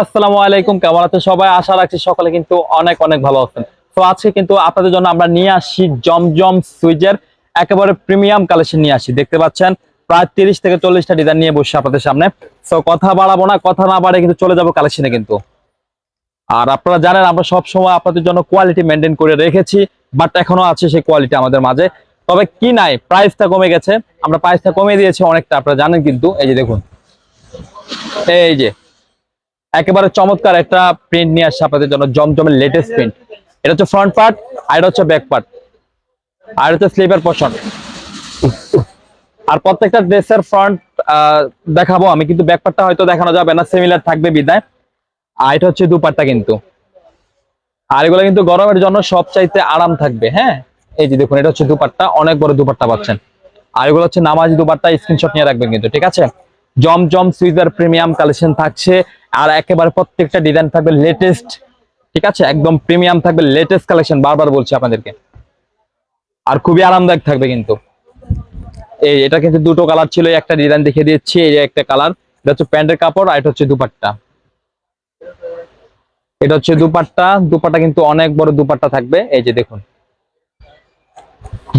আসসালামু আলাইকুম, কেমন আছেন সবাই? আশা রাখছি সকালে কিন্তু অনেক অনেক ভালো আছেন। তো আজকে কিন্তু আপনাদের জন্য আমরা নিয়ে আসি জমজম সুইজের একেবারে প্রিমিয়াম কালেকশন নিয়ে আসি। দেখতে পাচ্ছেন, প্রায় তিরিশ থেকে চল্লিশটা ডিজাইন নিয়ে বসছি আপনাদের সামনে। তো কথা বাড়াবো না, কথা না বাড়ে কিন্তু চলে যাব কালেকশনে কিন্তু। আর আপনারা জানেন, আমরা সব সময় আপনাদের জন্য কোয়ালিটি মেনটেন করে রেখেছি বাট এখনও আছে সেই কোয়ালিটি আমাদের মাঝে। তবে কি নাই প্রাইসটা কমে গেছে। আমরা প্রাইসটা কমে দিয়েছি অনেকটা, আপনারা জানেন কিন্তু। এই যে দেখুন। এই যে একেবারে চমৎকার একটা প্রিন্ট নিয়ে আসছে আপনাদের জন্য, জমজমের লেটেস্ট প্রিন্ট এটা হচ্ছে ফ্রন্ট পার্ট আর এটা হচ্ছে ব্যাক পার্ট আর হচ্ছে স্লিপের পোর্শন আর প্রত্যেকটা ড্রেসের ফ্রন্ট দেখাবো আমি, কিন্তু ব্যাক পার্টটা হয়তো দেখানো যাবে না সিমিলার থাকবে বিদায় আর এটা হচ্ছে দুপাট্টা কিন্তু। আর এগুলো কিন্তু গরমের জন্য সবচাইতে আরাম থাকবে হ্যাঁ? এই যে দেখুন, এটা হচ্ছে দুপাট্টা, অনেক বড় দুপাট্টা পাচ্ছেন। আর এগুলো হচ্ছে নামাজি দুপাট্টা স্ক্রিনশট নিয়ে রাখবেন কিন্তু, ঠিক আছে? জমজম সুইজার প্রিমিয়াম কালেকশন থাকছে আর একেবারে প্রত্যেকটা ডিজাইন থাকবে লেটেস্ট ঠিক আছে? একদম প্রিমিয়াম থাকবে লেটেস্ট কালেকশন, বারবার বলছি আপনাদেরকে। আর খুবই আরামদায়ক থাকবে কিন্তু। এই এটা কিন্তু দুটো কালার ছিল, একটা ডিজাইন দেখিয়ে দিচ্ছি, এই একটা কালার। এটা হচ্ছে প্যান্টের কাপড় আর এটা হচ্ছে দুপাট্টা। এটা হচ্ছে দুপাট্টা দুপাট্টা কিন্তু অনেক বড় দুপাট্টা থাকবে। এই যে দেখুন।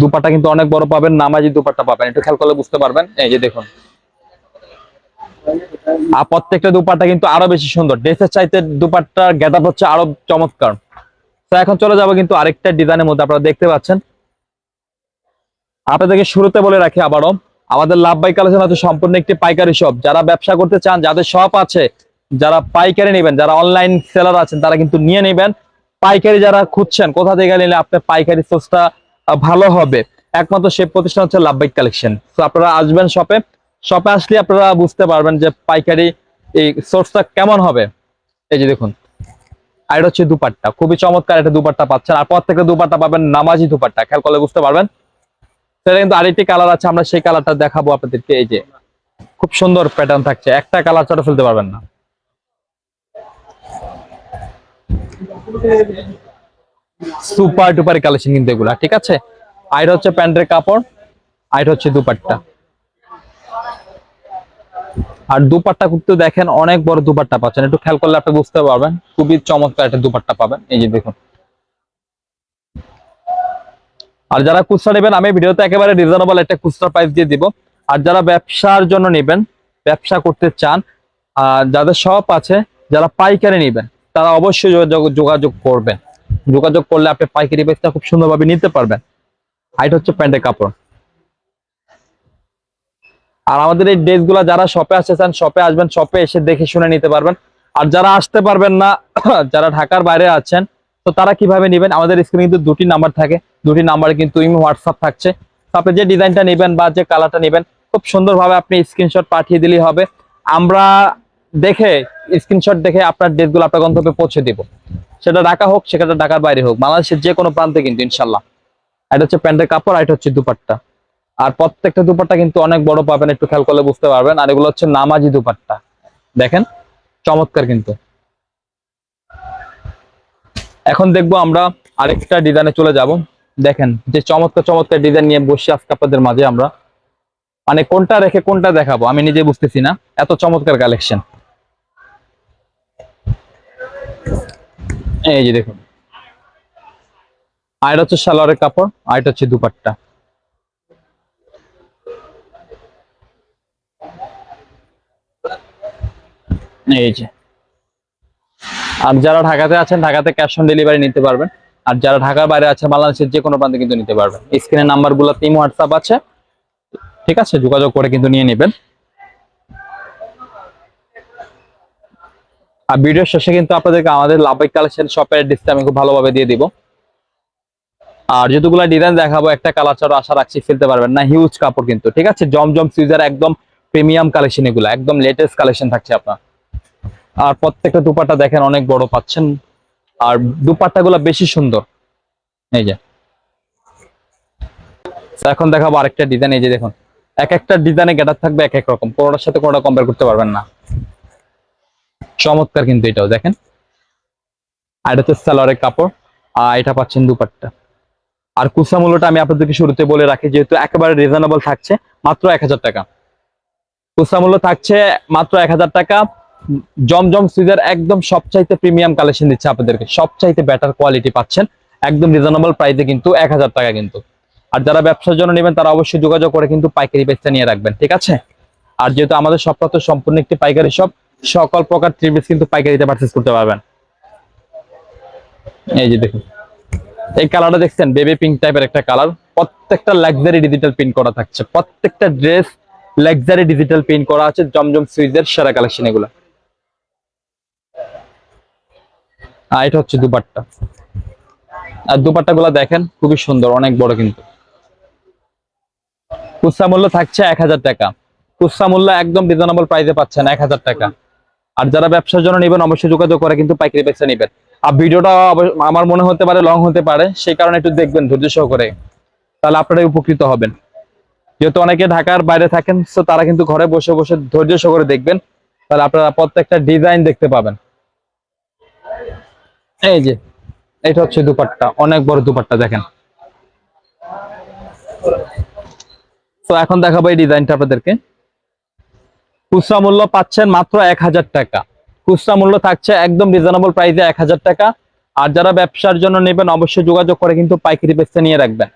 দুপাট্টা কিন্তু অনেক বড় পাবেন, নামাজি দুপাট্টা পাবেন। একটু খেয়াল করলে বুঝতে পারবেন। এই যে দেখুন। আর প্রত্যেকটা দুপাট্টা কিন্তু আরও বেশি সুন্দর। ড্রেসের চাইতে দুপাট্টার গেট হচ্ছে আরও চমৎকার। তো এখন চলে যাব কিন্তু আরেকটা ডিজাইনের মধ্যে, আপনারা দেখতে পাচ্ছেন। আপনাদেরকে শুরুতে বলে রাখি আবারও, আমাদের লাভ বাই কালেকশন হচ্ছে সম্পূর্ণ একটি পাইকারি শপ যারা ব্যবসা করতে চান, যাদের শপ আছে, যারা পাইকারি নেবেন, যারা অনলাইন সেলার আছেন, তারা কিন্তু নিয়ে নেবেন। পাইকারি যারা খুঁজছেন, কোথা থেকে নিলে আপনার পাইকারি সোর্সটা ভালো হবে? একমাত্র সে প্রতিষ্ঠান হচ্ছে লাভ বাইক কালেকশন তো আপনারা আসবেন শপে শপে আসলে আপনারা বুঝতে পারবেন যে পাইকারি এই সোর্সটা কেমন হবে। এই যে দেখুন, আর এটা হচ্ছে দুপাট্টা। খুবই চমৎকার একটা দুপাট্টা পাচ্ছেন। আর প্রত্যেকটা দুপাট্টা পাবেন নামাজি দুপাট্টা। খেয়াল করলে বুঝতে পারবেন। সেটা কিন্তু আরেকটি কালার আছে, আমরা সেই কালারটা দেখাবো আপনাদেরকে। এই যে, খুব সুন্দর প্যাটার্ন থাকছে। একটা কালার ছাড়া ফেলতে পারবেন না। সুপার ডুপার কালেকশন কিন্তু এগুলা, ঠিক আছে? আইটা হচ্ছে প্যান্টের কাপড় আইটা হচ্ছে দুপাট্টা। আর দুপাট্টা কিন্তু দেখেন অনেক বড় দুপাট্টা পাচ্ছেন। একটু খেয়াল করলে আপনি বুঝতে পারবেন। খুবই চমৎকার একটা দুপাট্টা পাবেন। এই যে দেখুন। আর যারা খুচরা নেবেন, আমি ভিডিওতে একেবারে রিজনেবল একটা খুচরা প্রাইস দিয়ে দিব। আর যারা ব্যবসার জন্য নেবেন, ব্যবসা করতে চান, আর যাদের শপ আছে, যারা পাইকারি নেবেন, তারা অবশ্যই যোগাযোগ করবেন। যোগাযোগ করলে আপনি পাইকারি প্রাইসটা খুব সুন্দরভাবে নিতে পারবেন। আর এটা হচ্ছে প্যান্টের কাপড়। আর আমাদের এই ড্রেসগুলো যারা শপে আসতে চান শপে আসবেন শপে এসে দেখে শুনে নিতে পারবেন। আর যারা আসতে পারবেন না, যারা ঢাকার বাইরে আছেন, তো তারা কীভাবে নেবেন? আমাদের স্ক্রিনে কিন্তু দুটি নাম্বার থাকে। দুটি নাম্বার কিন্তু ইমো হোয়াটসঅ্যাপ থাকছে। আপনি যে ডিজাইনটা নেবেন বা যে কালারটা নেবেন, খুব সুন্দরভাবে আপনি স্ক্রিনশট পাঠিয়ে দিলেই হবে। আমরা দেখে স্ক্রিনশট দেখে আপনার ড্রেসগুলো আপনার গন্তব্যে পৌঁছে দিব। সেটা ঢাকা হোক, সেটা ঢাকার বাইরে হোক, বাংলাদেশের যে কোনো প্রান্তে কিন্তু, ইনশাল্লাহ। এটা হচ্ছে প্যান্টের কাপড় আর এটা হচ্ছে দুপাট্টা। আর প্রত্যেকটা দুপাট্টা কিন্তু অনেক বড় পাবেন, একটু খেয়াল করলে বুঝতে পারবেন। আর এগুলো হচ্ছে নামাজি দুপাট্টা। দেখেন, চমৎকার কিন্তু। এখন দেখব আমরা আরেকটা ডিজাইনে চলে যাব। দেখেন, যে চমৎকার চমৎকার ডিজাইন নিয়ে বসে আজকে আপনাদের মাঝে আমরা। মানে কোনটা রেখে কোনটা দেখাবো, আমি নিজে বুঝতেছি না। এত চমৎকার কালেকশন। এই যে দেখুন। আর হচ্ছে সালোয়ারের কাপড়, আর এটা হচ্ছে দুপাট্টা। এই যে। আর যারা ঢাকাতে আছেন, ঢাকাতে ক্যাশ অন ডেলিভারি নিতে পারবেন। আর যারা ঢাকার বাইরে আছেন, বাংলাদেশের যে কোনো প্রান্তে কিন্তু নিতে পারবেন। স্ক্রিনের নাম্বারগুলো তিন হোয়াটসঅ্যাপ আছে। ঠিক আছে, যোগাযোগ করে কিন্তু নিয়ে নেবেন। আর ভিডিওর শেষে কিন্তু আপনাদেরকে আমাদের লাভাইক কালেকশন শপের ডিসপ্লে আমি খুব ভালোভাবে দিয়ে দিব। আর যতগুলো ডিজাইন দেখাবো, একটা কালার ছাড়া আশা রাখছি ফেলতে পারবেন না। হিউজ কাপড় কিন্তু, ঠিক আছে? জমজম সুইজার একদম প্রিমিয়াম কালেকশন এগুলো, একদম লেটেস্ট কালেকশন থাকছে আপনার। আর প্রত্যেকটা দুপাট্টা দেখেন অনেক বড় পাচ্ছেন। আর দুপাট্টা গুলো বেশি সুন্দর। এই যে। এখন দেখাবো আরেকটা ডিজাইন এই যে দেখুন। এক একটা ডিজাইনে গেটার থাকবে এক এক রকম। কোনোটার সাথে কোনোটা কম্পেয়ার করতে পারবেন না। চমৎকার কিন্তু এটাও, দেখেন। আর এটা হচ্ছে সালোয়ারের কাপড়। আর এটা পাচ্ছেন দুপাট্টা। আর কুসা মূল্যটা আমি আপনাদেরকে শুরুতে বলে রাখি, যেহেতু একেবারে রিজনেবল থাকছে, মাত্র এক হাজার টাকা। কুসা মূল্য থাকছে মাত্র এক হাজার টাকা। জমজম সুইজার একদম সবচাইতে প্রিমিয়াম কালেকশন দিচ্ছে আপনাদেরকে। সবচাইতে বেটার কোয়ালিটি পাচ্ছেন। একদম রিজনেবল প্রাইসে কিন্তু এক হাজার টাকা কিন্তু। আর যারা ব্যবসার জন্য নেবেন, তারা অবশ্যই যোগাযোগ করে কিন্তু পাইকারি বেচতে নিয়ে রাখবেন, ঠিক আছে? আর যেহেতু আমাদের সবটা তো সম্পূর্ণ একটি পাইকারি শপ সকল প্রকার থ্রি পিস কিন্তু পাইকারিতে পারচেস করতে পারবেন। এই যে দেখুন। এই কালারটা দেখছেন? বেবি পিঙ্ক টাইপের একটা কালার প্রত্যেকটা লাক্সারি ডিজিটাল প্রিন্ট করা থাকছে। প্রত্যেকটা ড্রেস লাক্সারি ডিজিটাল প্রিন্ট করা আছে। জমজম সুইজের সেরা কালেকশন এগুলো। আর এটা হচ্ছে দুপাট্টা। আর দুপাট্টা গুলা দেখেন, খুবই সুন্দর, অনেক বড় কিন্তু। কুসা মূল্য থাকছে এক হাজার টাকা। কুসা মূল্য একদম রিজনেবল প্রাইসে পাচ্ছেন এক হাজার টাকা। আর যারা ব্যবসার জন্য নেবেন, অবশ্যই যোগাযোগ করে কিন্তু পাইকারি বেচে নেবেন। আর ভিডিওটা আমার মনে হতে পারে লং হতে পারে সেই কারণে একটু দেখবেন ধৈর্য সহকারে। তাহলে আপনারাই উপকৃত হবেন। যেহেতু অনেকে ঢাকার বাইরে থাকেন, তো তারা কিন্তু ঘরে বসে বসে ধৈর্য সহকারে দেখবেন। তাহলে আপনারা প্রত্যেকটা ডিজাইন দেখতে পাবেন। এই যে, এটা হচ্ছে দুপাট্টা, অনেক বড় দুপাট্টা দেখেন। তো এখন দেখাবো এই ডিজাইনটা আপনাদেরকে। খুচরা মূল্য পাচ্ছেন মাত্র এক হাজার টাকা। খুচরা মূল্য থাকছে একদম রিজনেবল প্রাইসে এক হাজার টাকা। আর যারা ব্যবসার জন্য নেবেন, অবশ্যই যোগাযোগ করে কিন্তু পাইকারি বেচতে নিয়ে রাখবেন।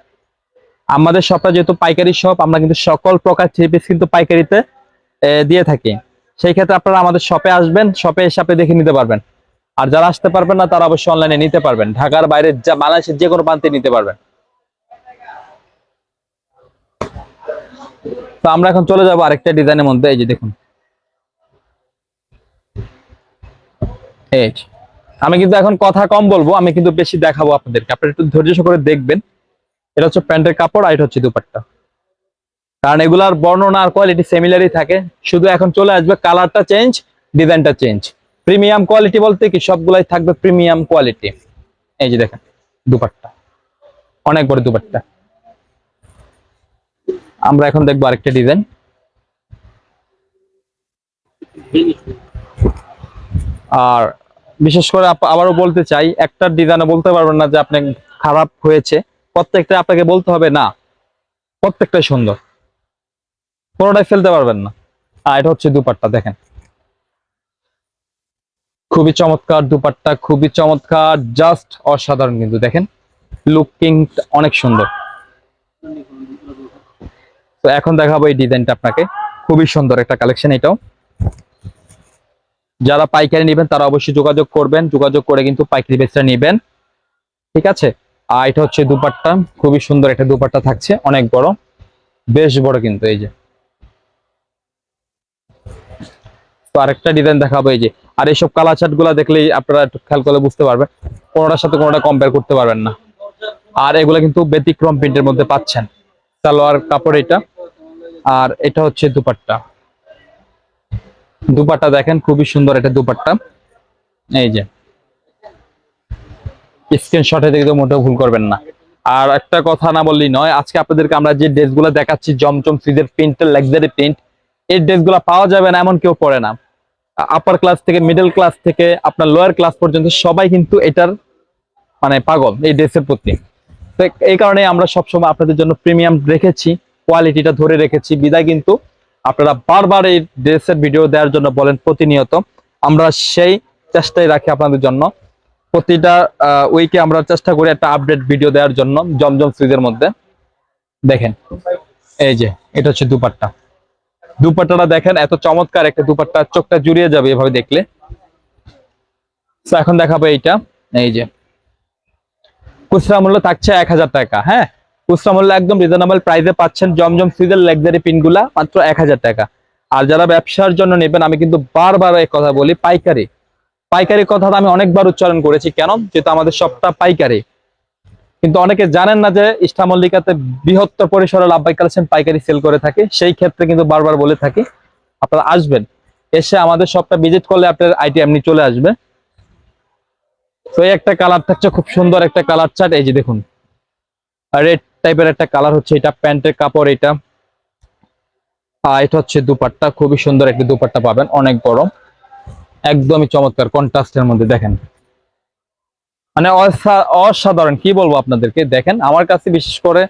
আমাদের শপটা যেহেতু পাইকারি শপ আমরা কিন্তু সকল প্রকার থ্রি পিস কিন্তু পাইকারিতে দিয়ে থাকি। সেই ক্ষেত্রে আপনারা আমাদের শপে আসবেন শপে এসে আপনি দেখে নিতে পারবেন। আর যারা আসতে পারবেন না, তারা অবশ্যই অনলাইনে নিতে পারবেন। ঢাকার বাইরে যা, বাংলাদেশের যে কোনো প্রান্তে নিতে পারবেন। তো আমরা এখন চলে যাব আরেকটা ডিজাইনের মধ্যে। এই যে দেখুন। এই আমি কিন্তু এখন কথা কম বলব, আমি কিন্তু বেশি দেখাবো আপনাদেরকে। আপনারা একটু ধৈর্য সহকারে দেখবেন। এটা হচ্ছে প্যান্টের কাপড় আর এটা হচ্ছে দুপাট্টা। কারণ এগুলার বর্ণনা আর কোয়ালিটি সিমিলারই থাকে। শুধু এখন চলে আসবে কালারটা চেঞ্জ ডিজাইনটা চেঞ্জ প্রিমিয়াম কোয়ালিটি বলতে কি? সবগুলাই থাকবে প্রিমিয়াম কোয়ালিটি এই যে দেখেন, দুপাট্টা। অনেক বড় দুপাট্টা। আমরা এখন দেখব আরেকটা ডিজাইন আর বিশেষ করে আবারও বলতে চাই, একটা ডিজাইনে বলতে পারবেন না যে আপনি খারাপ হয়েছে। প্রত্যেকটা আপনাকে বলতে হবে, না, প্রত্যেকটাই সুন্দর। কোনোটাই ফেলতে পারবেন না। আর এটা হচ্ছে দুপাট্টা, দেখেন। খুবই চমৎকার দুপাট্টা, খুবই চমৎকার জাস্ট অসাধারণ কিন্তু। দেখেন লুকিং অনেক সুন্দর। তো এখন দেখাবো এই ডিজাইনটা আপনাকে। খুবই সুন্দর একটা কালেকশন এটাও। যারা পাইকারি নেবেন, তারা অবশ্যই যোগাযোগ করবেন। যোগাযোগ করে কিন্তু পাইকারি বেচটা নেবেন। ঠিক আছে? আর এটা হচ্ছে দুপাট্টা। খুবই সুন্দর একটা দুপাট্টা থাকছে, অনেক বড়। বেশ বড় কিন্তু এই যে। তো আরেকটা ডিজাইন দেখাবো এই যে। আর এইসব কালার চার্টগুলা দেখলেই আপনারা খেয়াল করলে বুঝতে পারবেন, কোনোটার সাথে কোনোটা কম্পেয়ার করতে পারবেন না। আর এগুলা কিন্তু ব্যতিক্রম প্রিন্টের মধ্যে পাচ্ছেন। সালোয়ার কাপড় এটা, আর এটা হচ্ছে দুপাট্টা। দুপাট্টা দেখেন, খুবই সুন্দর এটা দুপাট্টা। এই যে। স্ক্রিনশটে দেখে মোটেও ভুল করবেন না। আর একটা কথা না বললেই নয়, আজকে আপনাদেরকে আমরা যে ড্রেসগুলো দেখাচ্ছি, জমজম সিজের প্রিন্ট লাক্সারি প্রিন্ট এই ড্রেসগুলো পাওয়া যাবে না, এমন কেউ পরে না। আপার ক্লাস থেকে মিডল ক্লাস থেকে আপনার লোয়ার ক্লাস পর্যন্ত সবাই কিন্তু এটার মানে পাগল, এই ড্রেসের প্রতি। তো এই কারণে আমরা সবসময় আপনাদের জন্য প্রিমিয়াম রেখেছি কোয়ালিটিটা ধরে রেখেছি। বিদায় কিন্তু আপনারা বারবার এই ড্রেসের ভিডিও দেওয়ার জন্য বলেন প্রতিনিয়ত। আমরা সেই চেষ্টাই রাখি আপনাদের জন্য। প্রতিটা উইকে আমরা চেষ্টা করি একটা আপডেট ভিডিও দেওয়ার জন্য, জমজম সিজের মধ্যে। দেখেন, এই যে, এটা হচ্ছে দুপাট্টা। দুপাট্টাটা দেখেন, এত চমৎকার একটা দুপাট্টা, চোখটা জুড়িয়ে যাবে এভাবে দেখলে। তো এখন দেখাবো এইটা, এই যে। খুচরা মূল্য থাকছে এক হাজার টাকা হ্যাঁ? খুচরা মূল্য একদম রিজনেবল প্রাইসে পাচ্ছেন জমজম সিজের লাক্সারি পিনগুলা মাত্র এক হাজার টাকা। আর যারা ব্যবসার জন্য নেবেন, আমি কিন্তু বারবার এই কথা বলি, পাইকারি। পাইকারি কথাটা আমি অনেকবার উচ্চারণ করেছি, কেন? যেহেতু আমাদের সবটা পাইকারি। কিন্তু অনেকে জানেন না যে ইস্টামল্লিকাতে বৃহত্তর পরিসরে লাভবাই কালেকশন পাইকারি সেল করে থাকে। সেই ক্ষেত্রে কিন্তু বারবার বলে থাকি, আপনারা আসবেন। এসে আমাদের সবটা ভিজিট করলে আপনার আইটি এমনি চলে আসবে। তো এই একটা কালার থাকছে, খুব সুন্দর একটা কালার চার্ট। এই যে দেখুন, রেড টাইপের একটা কালার হচ্ছে এটা, প্যান্টের কাপড় এটা। এটা হচ্ছে দুপাট্টা, খুবই সুন্দর একটি দুপাট্টা পাবেন, অনেক বড় একদমই চমৎকার, কন্ট্রাস্টের মধ্যে দেখেন। মানে অসা- অসাধারণ, কি বলব আপনাদেরকে? দেখেন, আমার কাছে বিশেষ করে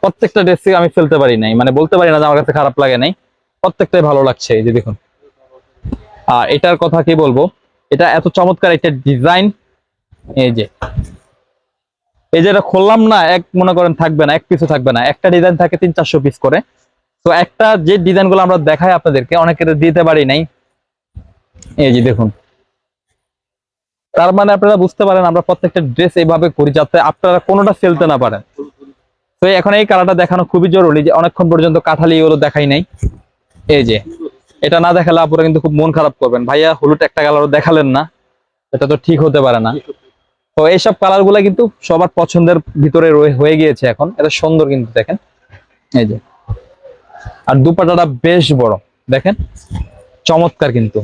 প্রত্যেকটা ড্রেস আমি ফেলতে পারি নাই। মানে বলতে পারি না যে আমার কাছে খারাপ লাগে নাই। প্রত্যেকটাই ভালো লাগছে, এই যে দেখুন। আর এটার কথা কি বলব? এটা এত চমৎকার একটা ডিজাইন এই যে। এই যে এটা খুললাম না, এক, মনে করেন থাকবে না, এক পিসও থাকবে না। একটা ডিজাইন থাকে তিন, চারশো পিস করে। তো একটা যে ডিজাইনগুলো আমরা দেখাই আপনাদেরকে, অনেকের দিতে পারি নাই। এই যে দেখুন। তার মানে আপনারা বুঝতে পারেন, আমরা প্রত্যেকটা ড্রেস এইভাবে করি যাতে আপনারা কোনোটা ফেলতে না পারেন। তো এখন এই কালারটা দেখানো খুবই জরুরি যে অনেকক্ষণ পর্যন্ত কাঁঠালি এগুলো দেখাই নাই। এই যে, এটা না দেখালে আপনারা কিন্তু খুব মন খারাপ করবেন। ভাইয়া, হলুদ একটা কালারও দেখালেন না, এটা তো ঠিক হতে পারে না। তো এইসব কালারগুলা কিন্তু সবার পছন্দের ভিতরে হয়ে গিয়েছে এখন। এটা সুন্দর কিন্তু দেখেন। এই যে, আর দুপাটাটা বেশ বড়, দেখেন? চমৎকার কিন্তু।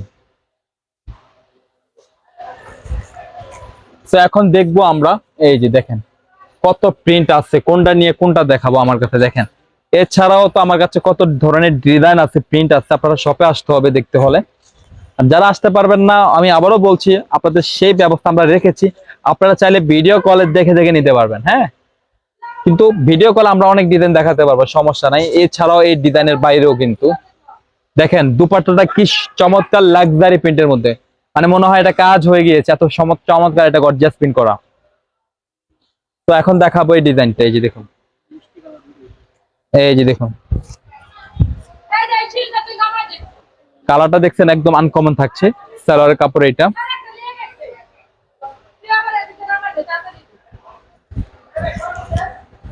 তো এখন দেখব আমরা, এই যে দেখেন, কত প্রিন্ট আছে, কোনটা নিয়ে কোনটা দেখাবো আমার কাছে, দেখেন। এছাড়াও তো আমার কাছে কত ধরনের ডিজাইন আছে প্রিন্ট আছে, আপনারা শপে আসতে হবে দেখতে হলে। যারা আসতে পারবেন না, আমি আবারও বলছি, আপনাদের সেই ব্যবস্থা আমরা রেখেছি। আপনারা চাইলে ভিডিও কলে দেখে দেখে নিতে পারবেন হ্যাঁ? কিন্তু ভিডিও কলে আমরা অনেক ডিজাইন দেখাতে পারব, সমস্যা নাই। এছাড়াও এই ডিজাইনের বাইরেও কিন্তু। দেখেন, দুপাট্টাটা কি চমৎকার লাক্সারি প্রিন্টের মধ্যে। মানে মনে হয় এটা কাজ হয়ে গিয়েছে, এত চমৎ- চমৎকার এটা গর্জিয়াস প্রিন্ট করা। তো এখন দেখাবো এই ডিজাইনটা, এই যে দেখুন। এই যে দেখুন। কালারটা দেখছেন একদম আনকমন থাকছে, সালোয়ারের কাপড় এটা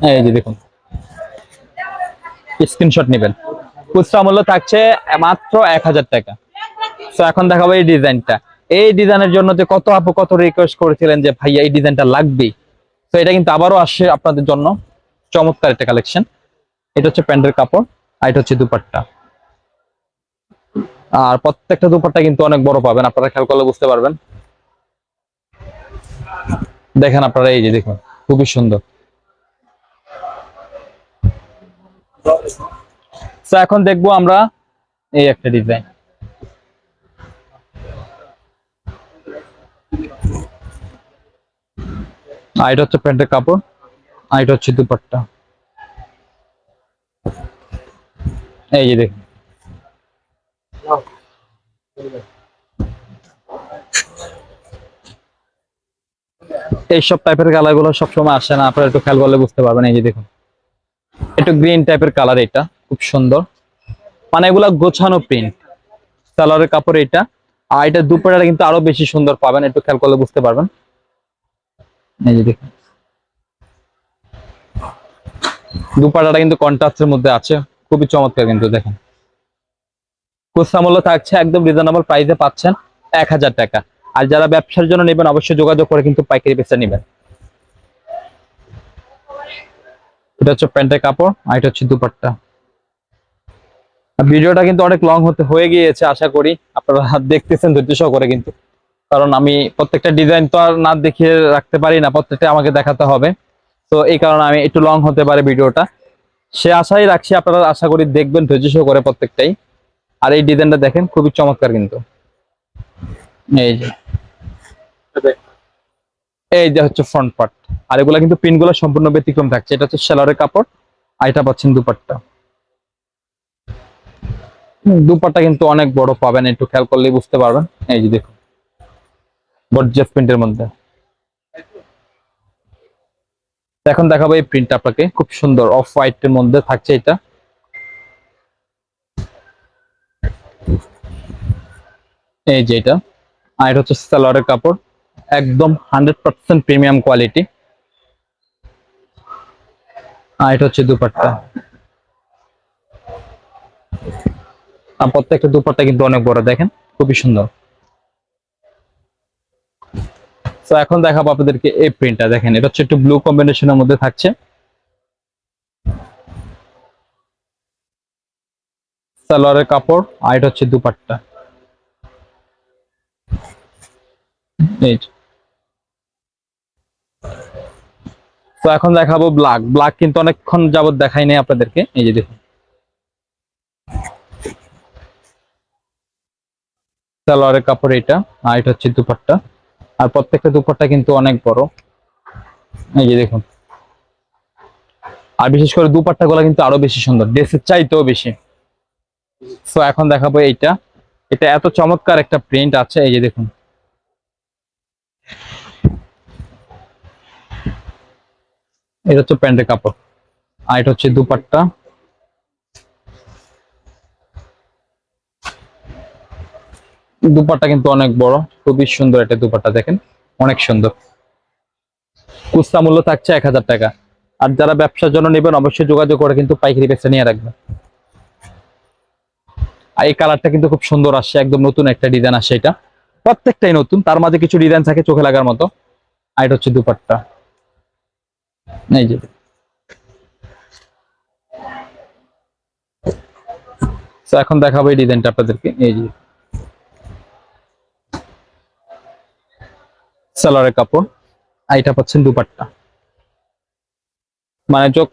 এই যে দেখুন। স্ক্রিনশট নেবেন। খুচরা মূল্য থাকছে মাত্র এক হাজার টাকা। তো এখন দেখাবো এই ডিজাইনটা। এই ডিজাইনের জন্য যে কত আপু কত রিকোয়েস্ট করেছিলেন যে, ভাইয়া, এই ডিজাইনটা লাগবেই তো এটা কিন্তু আবারও আসছে আপনাদের জন্য। চমৎকার একটা কালেকশন এটা হচ্ছে প্যান্টের কাপড় আর এটা হচ্ছে দুপাট্টা। আর প্রত্যেকটা দুপাট্টা কিন্তু অনেক বড় পাবেন। আপনারা খেয়াল করলে বুঝতে পারবেন। দেখেন আপনারা, এই যে দেখুন, খুবই সুন্দর। এখন দেখব আমরা এই একটা ডিজাইন। আর এটা হচ্ছে প্যান্টের কাপড়, আর এটা হচ্ছে দুপাট্টা। এই যে দেখুন। এইসব টাইপের কালারগুলো সবসময় আসে না, আপনারা একটু খেয়াল করলে বুঝতে পারবেন। এই যে দেখুন। একটু গ্রিন টাইপের কালার এটা, খুব সুন্দর। মানে এগুলা গোছানো প্রিন্ট সালোয়ারের কাপড় এটা। আর এটা দুপাটাটা কিন্তু আরও বেশি সুন্দর পাবেন, একটু খেয়াল করলে বুঝতে পারবেন। দুপাটাটা কিন্তু কন্ট্রাস্টের মধ্যে আছে। খুবই চমৎকার কিন্তু, দেখেন। খুচরা মূল্য থাকছে একদম রিজনেবল প্রাইসে পাচ্ছেন এক হাজার টাকা। আর যারা ব্যবসার জন্য নেবেন, অবশ্যই যোগাযোগ করে কিন্তু পাইকারি বেচা নেবেন। এটা হচ্ছে প্যান্টের কাপড়, আর এটা হচ্ছে দুপাট্টা। ভিডিওটা কিন্তু অনেক লং হতে হয়ে গিয়েছে, আশা করি। আপনারা দেখতেছেন ধৈর্য সহকারে কিন্তু। কারণ আমি প্রত্যেকটা ডিজাইন তো আর না দেখিয়ে রাখতে পারি না, প্রত্যেকটা আমাকে দেখাতে হবে। তো এই কারণে আমি একটু লং হতে পারে ভিডিওটা। সে আশাই রাখছি, আপনারা আশা করি দেখবেন, ধৈর্য সহকারে প্রত্যেকটাই। আর এই ডিজাইনটা দেখেন, খুবই চমৎকার কিন্তু। এই যে। এই যে হচ্ছে ফ্রন্ট পার্ট আর এগুলা কিন্তু পিনগুলো সম্পূর্ণ ব্যতিক্রম থাকছে। এটা হচ্ছে সেলারের কাপড়, আর এটা পাচ্ছেন দুপাট্টা। দুপাট্টা কিন্তু অনেক বড় পাবেন, একটু খেয়াল করলেই বুঝতে পারবেন। এই যে দেখুন। গর্জিয়াস প্রিন্টের মধ্যে। এখন দেখাবো এই প্রিন্ট আপনাকে। খুব সুন্দর অফ হোয়াইট এর মধ্যে থাকছে এটা। এই যে এটা। আর এটা হচ্ছে সালোয়ারের কাপড়। একদম হান্ড্রেড পার্সেন্ট প্রিমিয়াম কোয়ালিটি আর এটা হচ্ছে দুপাট্টা। প্রত্যেকটা দুপাট্টা কিন্তু অনেক বড়, দেখেন? খুবই সুন্দর। তো এখন দেখাবো আপনাদেরকে এই প্রিন্টটা দেখেন, এটা হচ্ছে একটু ব্লু কম্বিনেশনের মধ্যে থাকছে। সালোয়ারের কাপড় আর এটা হচ্ছে দুপাট্টা। তো এখন দেখাবো ব্ল্যাক ব্ল্যাক কিন্তু অনেকক্ষণ যাবত দেখাই নাই আপনাদেরকে। এই যে দেখুন। সালোয়ারের কাপড় এটা, আর এটা হচ্ছে দুপাট্টা। আর প্রত্যেকটা দুপাট্টা কিন্তু অনেক বড়। এই যে দেখুন। আর বিশেষ করে দুপাট্টা গুলা কিন্তু আরও বেশি সুন্দর। ড্রেসের চাইতেও বেশি। তো এখন দেখাবো এইটা। এটা এত চমৎকার একটা প্রিন্ট আছে। এই যে দেখুন। এটা হচ্ছে প্যান্টের কাপড়। আর এটা হচ্ছে দুপাট্টা। দুপাট্টা কিন্তু অনেক বড়। খুবই সুন্দর একটা দুপাট্টা দেখেন, অনেক সুন্দর। কুস্তা মূল্য থাকছে এক হাজার টাকা। আর যারা ব্যবসার জন্য নেবেন অবশ্যই যোগাযোগ করে কিন্তু পাইকারি বেচে নিয়ে রাখবেন। আর এই কালারটা কিন্তু খুব সুন্দর আসছে, একদম নতুন একটা ডিজাইন আসছে এটা। প্রত্যেকটাই নতুন, তার মাঝে কিছু ডিজাইন থাকে চোখে লাগার মতো। আর এটা হচ্ছে দুপাট্টা। এই যে। এখন দেখাবো এই ডিজাইনটা আপনাদেরকে। এই যে। সালোয়ারের কাপড় আর এটা পাচ্ছেন দুপাট্টা। মানে চোখ,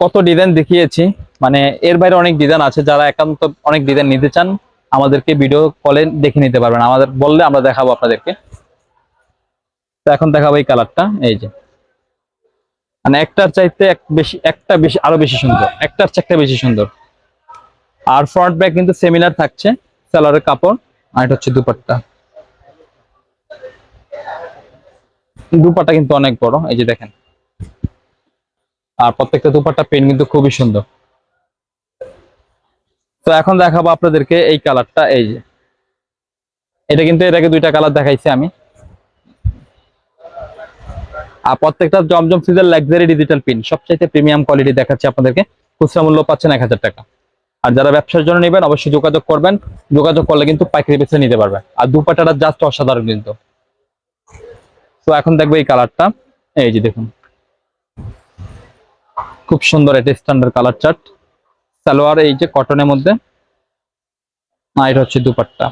কত ডিজাইন দেখিয়েছি মানে এর বাইরে অনেক ডিজাইন আছে, যারা একান্ত অনেক ডিজাইন নিতে চান, আমাদেরকে ভিডিও কলে দেখে নিতে পারবেন। আমাদের বললে আমরা দেখাবো আপনাদেরকে। তো এখন দেখাবো এই কালারটা, এই যে। মানে একটার চাইতে এক বেশি, একটা বেশি, আরও বেশি সুন্দর, একটার চেয়ে একটা বেশি সুন্দর। আর ফ্রন্ট ব্যাক কিন্তু সেমিনার থাকছে, সালোয়ারের কাপড়, আর এটা হচ্ছে দুপাট্টা। দুপাট্টা কিন্তু অনেক বড়, এই যে দেখেন। আর প্রত্যেকটা দুপাট্টা পেন কিন্তু খুবই সুন্দর। তো এখন দেখাবো আপনাদেরকে এই কালারটা, এই যে। এটা কিন্তু আগে দুইটা কালার দেখাইছি আমি। আর প্রত্যেকটা জমজম সিজের লাক্সারি ডিজিটাল পিন সবচাইতে প্রিমিয়াম কোয়ালিটি দেখাচ্ছি আপনাদেরকে। খুচরা মূল্য পাচ্ছেন এক হাজার টাকা। আর যারা ব্যবসার জন্য নেবেন, অবশ্যই যোগাযোগ করবেন। যোগাযোগ করলে কিন্তু পাইকারি বেছে নিতে পারবেন। আর দুপাটাটা জাস্ট অসাধারণ কিন্তু। তো এখন দেখব এই কালারটা। এই যে দেখুন। খুব সুন্দর এটা স্ট্যান্ডার্ড কালার চার্ট সালোয়ার, এই যে কটনের মধ্যে। আর এটা হচ্ছে দুপাট্টা।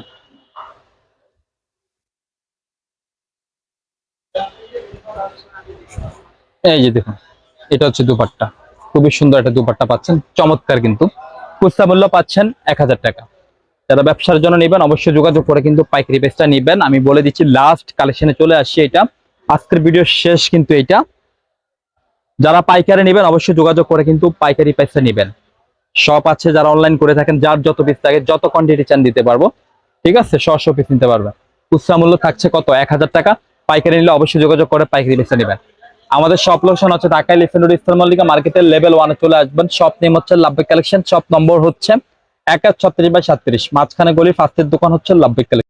এই যে দেখুন, এটা হচ্ছে দুপাট্টা। খুবই সুন্দর একটা দুপাট্টা পাচ্ছেন। চমৎকার কিন্তু। খুচরা মূল্য পাচ্ছেন এক হাজার টাকা। যারা ব্যবসার জন্য নেবেন, অবশ্যই যোগাযোগ করে কিন্তু পাইকারি পেজটা নেবেন। আমি বলে দিচ্ছি লাস্ট কালেকশনে চলে আসছি এটা। আজকের ভিডিও শেষ কিন্তু এটা যারা পাইকারি নেবেন, অবশ্যই যোগাযোগ করে কিন্তু পাইকারি পেজটা নেবেন। শপ আছে যারা অনলাইন করে থাকেন, যার যত পিস থাকে যত কোয়ান্টিটি চান দিতে পারব। ঠিক আছে? শশ পিস নিতে পারবেন। খুচরা মূল্য থাকছে কত? এক হাজার টাকা। পাইকারি নিলে অবশ্যই যোগাযোগ করে পাইকারি পেজটা নেবেন। আমাদের শপ লোকেশন হচ্ছে ঢাকা এলিফেন্ট রোড ইস্তার মল্লিকা মার্কেটের লেভেল ওয়ানে চলে আসবেন। শপ নেম হচ্ছে লাভবিক কালেকশন শপ নম্বর হচ্ছে এক এক ছত্রিশ বাই সাতত্রিশ। মাঝখানে গলি ফার্স্টের দোকান হচ্ছে লাভবিক কালেকশন